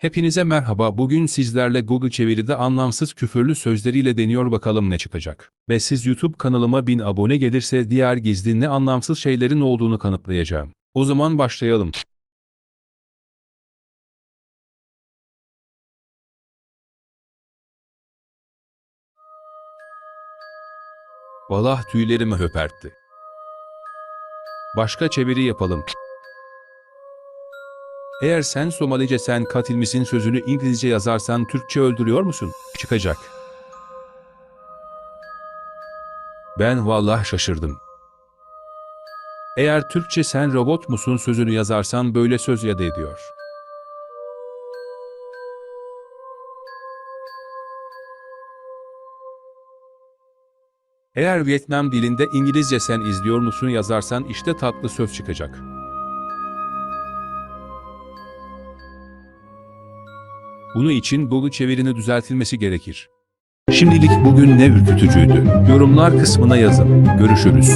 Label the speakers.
Speaker 1: Hepinize merhaba. Bugün sizlerle Google çeviride anlamsız küfürlü sözleriyle deniyor bakalım ne çıkacak. Ve siz YouTube kanalıma 1000 abone gelirse diğer gizli ne anlamsız şeylerin olduğunu kanıtlayacağım. O zaman başlayalım. Valah tüylerimi höpertti. Başka çeviri yapalım. Eğer sen Somalice sen katil misin sözünü İngilizce yazarsan Türkçe öldürüyor musun? Çıkacak. Ben vallahi şaşırdım. Eğer Türkçe sen robot musun sözünü yazarsan böyle söz ya da ediyor. Eğer Vietnam dilinde İngilizce sen izliyor musun yazarsan işte tatlı söz çıkacak. Bunu için Google çevirini düzeltilmesi gerekir. Şimdilik bugün ne ürkütücüydü? Yorumlar kısmına yazın. Görüşürüz.